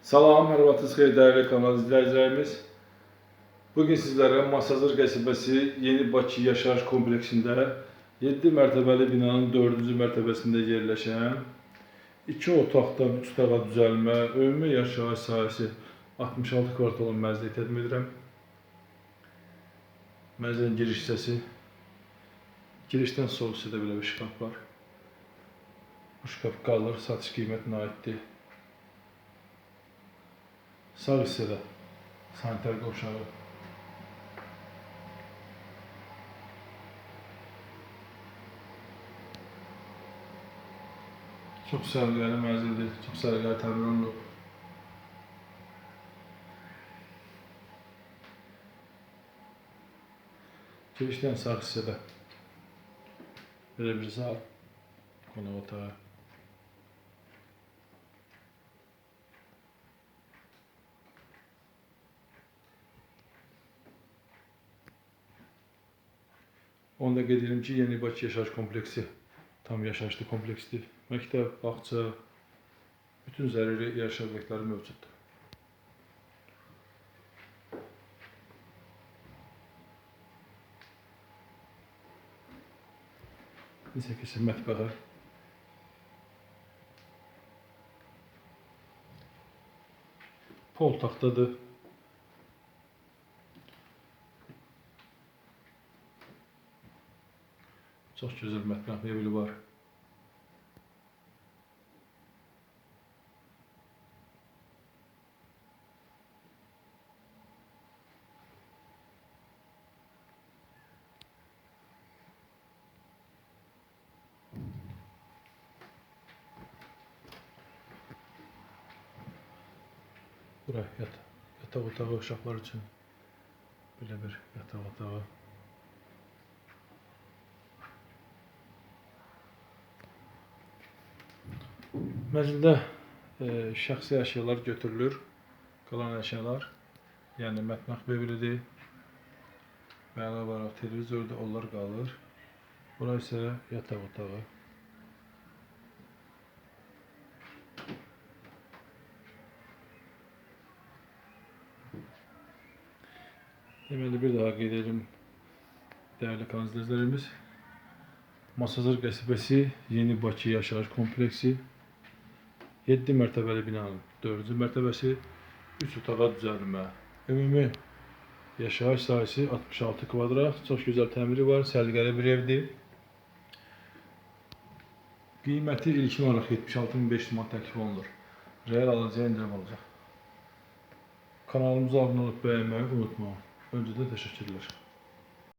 Salam, hər vaxtınız xeyir dəyərli kanal izləyicilərimiz. Bugün sizlərə Masazır qəsəbəsi Yeni Bakı yaşayış kompleksində 7 mərtəbəli binanın 4-cü mərtəbəsində yerləşən 2 otaqdan 3 otağa düzəlmə, ümumi yaşayış sahəsi 66 kvadrat olan mənzili təqdim edirəm. Mənzilin giriş hissəsi girişdən sol hissədə belə bir şkaf var. Bu şkaf qalır, satış qiymətinə aiddir. Sağ hissədə sanitar qovşağı. Çox səliqəli mənzildir, çox səliqəli təmir olunub. Girişdən sağ hissədə belə bir zal, otağı. Onu da qeyd edim ki, Yeni Bakı yaşayış kompleksi tam yaşayışlı kompleksdir. Məktəb, bağça, bütün zəruri yaşayış obyektləri mövcuddur. Bizə keçək mətbəxə. Pol Çox gözəl mətbəx mebeli var. Bura yat yataq otağı uşaqlar üçün belə bir yataq otağı. Mənzildə e, şəxsi əşyalar götürülür. Qalan əşyalar, yəni mətbəx mebelidir. Və əlavə olaraq televizorda onlar qalır. Bura isə yataq otağı. Deməli bir daha qeyd edim dəyərli kanal izləyicilərimiz. Masazır qəsəbəsi Yeni Bakı yaşayış kompleksi 7 mərtəbəli binanın 4-cü mərtəbəsi 3 otağa düzəlmə. Ümumi yaşayış sahəsi 66 kvadrat. Çox gözəl təmiri var, səliqəli bir evdir. Qiyməti ilkin olaraq 76500 manat təklif olunur. Real alıcıya indirim olacaq. Kanalımıza abunə olub bəyənməyi unutmayın. Öncədən təşəkkürlər.